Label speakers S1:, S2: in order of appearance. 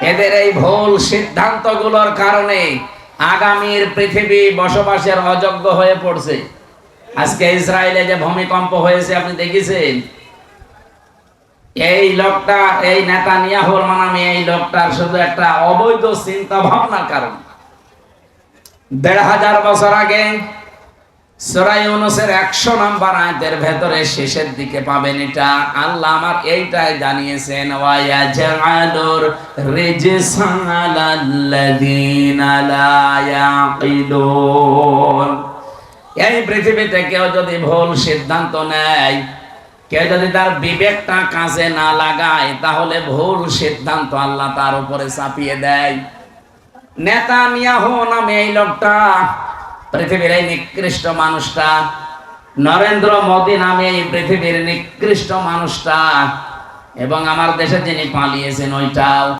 S1: এদের এই ভুল সিদ্ধান্তগুলোর কারণে আগামীর পৃথিবী বসবাসের অযোগ্য হয়ে পড়ছে। আজকে ইসরায়েলে যে ভূমিকম্প হয়েছে, আপনি দেখেছেন? এই লোকটা, এই নেতা নিয়াহুর মানামি, এই লোকটার শুধু একটা অবৈধ চিন্তা ভাবনার কারণ। দেড় হাজার বছর আগে সরাই অনুসের একশো নাম্বার আয়াতের ভেতরে শেষের দিকে পাবেন এটা। আল্লাহ আমার এইটাই জানিয়েছেন, ওয়ায়াজআলুর রিজসালাল্লাযীনা লা ইয়াকিলুন। এই পৃথিবীতে কেউ যদি ভুল সিদ্ধান্ত নেয়, কেউ যদি তার বিবেকটা কাজে না লাগায়, তাহলে ভুল সিদ্ধান্ত আল্লাহ তার উপরে চাপিয়ে দেয়। নেতা নিয়াহু নামে এই লোকটা পৃথিবীর এই নিকৃষ্ট মানুষটা, নরেন্দ্র মোদী নামে এই পৃথিবীর নিকৃষ্ট মানুষটা, এবং আমার দেশে যিনি পালিয়েছেন ওইটাও